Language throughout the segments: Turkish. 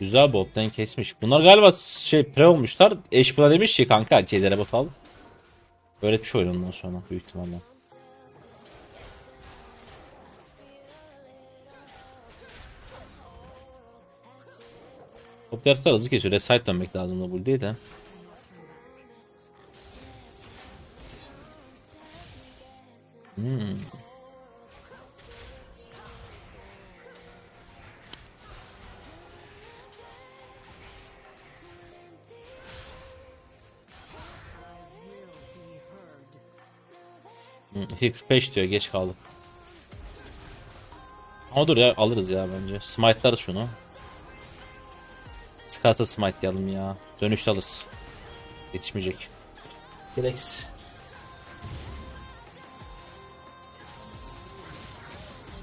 Güzel bottan kesmiş. Bunlar galiba şey pre olmuşlar. Eş buna demiş ki kanka Cedere bot al. Öğretmiş oyun ondan sonra büyük ihtimalle. Top yaratıklar hızlı kesiyor. Resite dönmek lazım da bu değil de. Hmm. Hı, 2.45 diyor geç kaldık. Ama dur ya alırız ya bence. Smite'larız şunu. Skat'a smite'layalım ya. Dönüşte alırız. Yetişmeyecek. Gereksiz.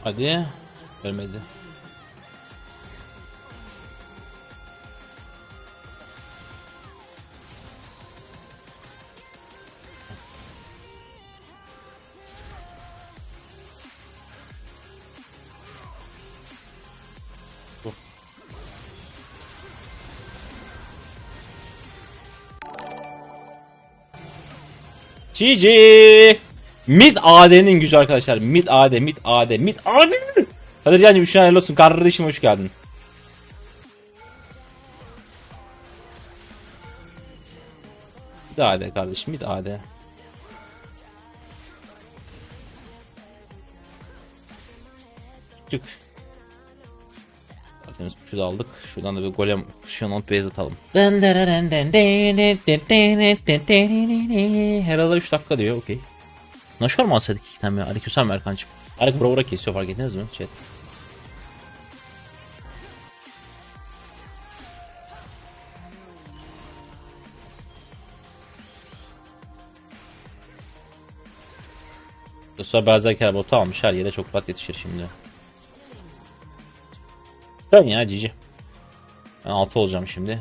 Hadi. Ölmedi. GG. Mid AD'nin gücü arkadaşlar. Mid AD, mid AD, mid AD. Hadi Can'cım üçüne hayırlı olsun. Kardeşim hoş geldin. Mid AD kardeşim, mid AD. Çık. Tertemiz kuşu da aldık. Şuradan da bir golem Shannon base atalım. Herhalde 3 dakika diyor okey. Naşor mu alsaydık iki tane ya? Aleykümselam Erkan'cım. Alek Bravura kesiyor fark ettiniz mi? Chat. Yoksa Berserker botu almış her yere çok rahat yetişir şimdi. Dön ya cici. Ben 6 olacağım şimdi.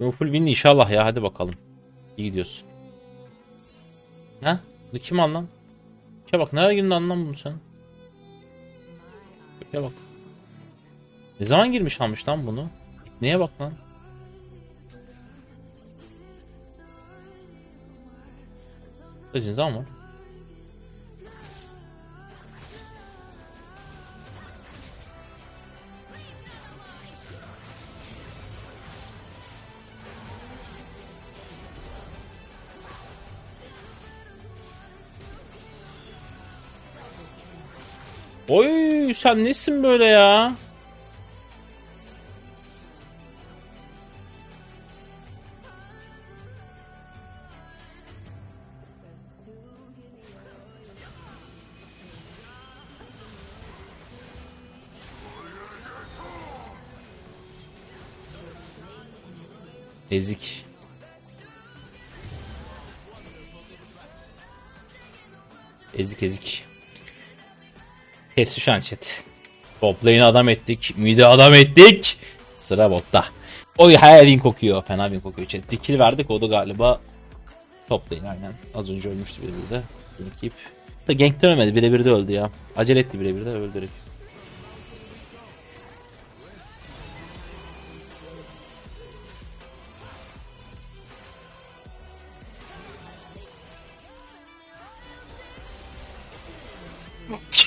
Bu full win inşallah ya hadi bakalım. İyi gidiyorsun. Ha? Bu kim al lan? Bak nereye girdin anlam bunu sen? Ya bak. Ne zaman girmiş almış lan bunu? Neye bak lan? Kaçıncı zaman Oy sen nesin böyle ya? Ezik. Ezik ezik. Kes şu an adam ettik. Mide adam ettik. Sıra botta. Oy her win kokuyor. Fena win kokuyor chat. Bir kill verdik o da galiba toplayın aynen. Az önce ölmüştü biri de. Ekip. Da gankten ölmedi. Birebir de öldü ya. Acele etti birebir de öldü herif.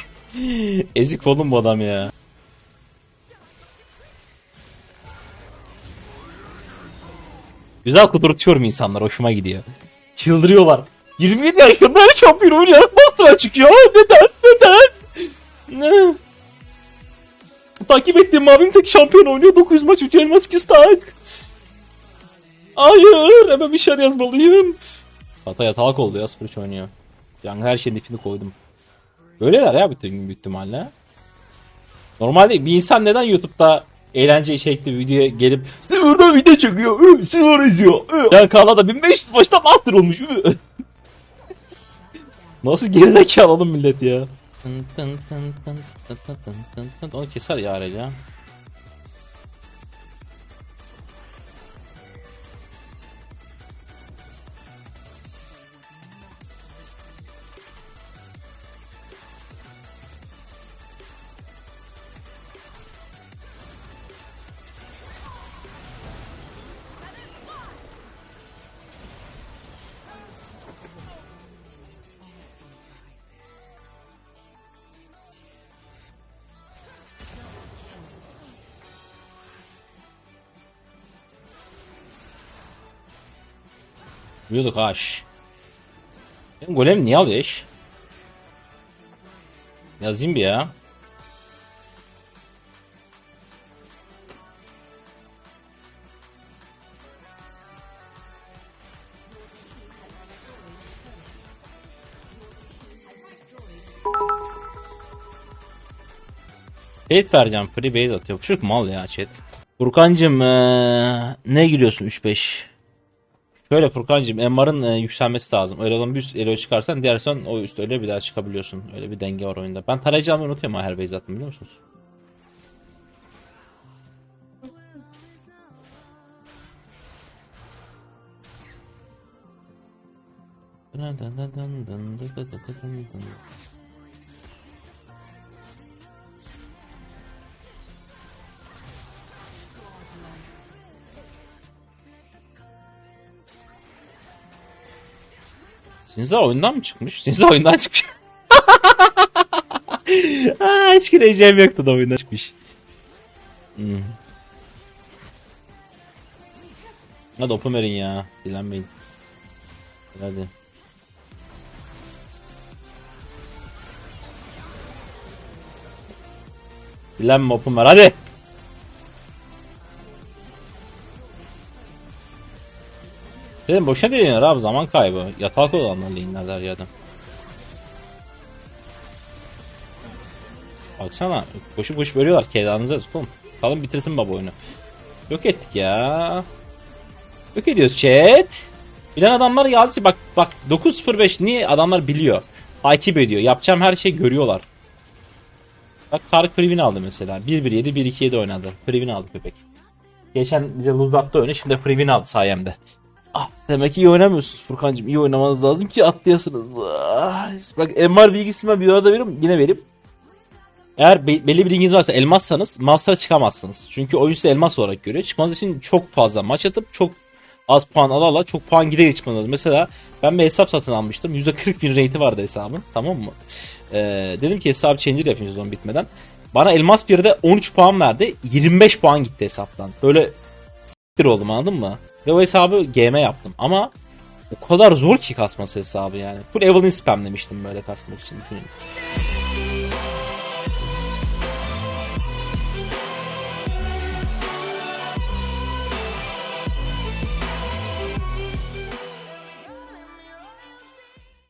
Ezik oğlum bu adam ya. Güzel kudurtuyorum insanlar hoşuma gidiyor. Çıldırıyorlar. 27 yaşında şampiyon oynayarak Master'a çıkıyor. Neden? Neden? Ne? Takip ettiğim abim tek şampiyon oynuyor. 900 maç 3 elmas 2 stack. Hayır. Hemen bir şey yazmalıyım. Hata yatalak oldu ya 0 oynuyor. Yani her şeyin ipini koydum. Böyleler ya bütün ihtimalle. Normalde bir insan neden YouTube'da eğlence içerikli videoya gelip Sıvırda video çekiyor, ı, sıvır izliyor. ı." Yani kanalda 1500 başta master olmuş. ı." Nasıl gerizekalı oğlum millet ya. Tın tın tın keser ya ya. Vuruyorduk haş. Benim golem niye alıyor iş? Yazayım bir ya. Bait vereceğim. Free bait atıyor. Bu çocuk mal ya chat. Furkancım eee, ne giriyorsun 3-5? Şöyle Furkancığım MR'ın e, yükselmesi lazım. Olan bir üst elo çıkarsan diğer son o üst öyle bir daha çıkabiliyorsun. Öyle bir denge var oyunda. Ben tarayıcı almayı unutuyorum ha her base attım biliyor musunuz? Sinza oyundan mı çıkmış? Sinza oyundan çıkmış. Aa, hiç güleceğim yoktu da oyundan çıkmış. Hmm. Hadi open verin ya. Dilenmeyin. Hadi. Dilenme open ver hadi. Dedim boşa deniyor abi zaman kaybı. Yatak olanlar lane'ler her yerden. Baksana boşu boş bölüyorlar kedanınıza oğlum. Salın bitirsin baba oyunu. Yok ettik ya. Yok ediyoruz chat. Bilen adamlar geldi. Bak bak 905 niye adamlar biliyor. Takip ediyor. Yapacağım her şeyi görüyorlar. Bak Tarık Privin aldı mesela. 1-1-7 1-2-7 oynadı. Privin aldı köpek. Geçen bize Luzdat'ta oyunu şimdi Privin aldı sayemde. Ah, demek ki iyi oynamıyorsunuz Furkan'cığım. İyi oynamanız lazım ki atlayasınız. Ah, bak MR bilgisini ben bir arada veririm yine verip. Eğer be- belli bir bilginiz varsa elmassanız Master'a çıkamazsınız. Çünkü oyun size elmas olarak görüyor. Çıkmanız için çok fazla maç atıp çok az puan ala ala çok puan giderek çıkmanız lazım. Mesela ben bir hesap satın almıştım. %40 bin rate'i vardı hesabın. Tamam mı? Ee, dedim ki hesap changer yapayım sezon bitmeden. Bana elmas 1'de 13 puan verdi. 25 puan gitti hesaptan. Böyle s**tir oldum anladın mı? Ve o hesabı GM yaptım. Ama o kadar zor ki kasması hesabı yani. Full Evelyn spamlemiştim böyle kasmak için düşünün.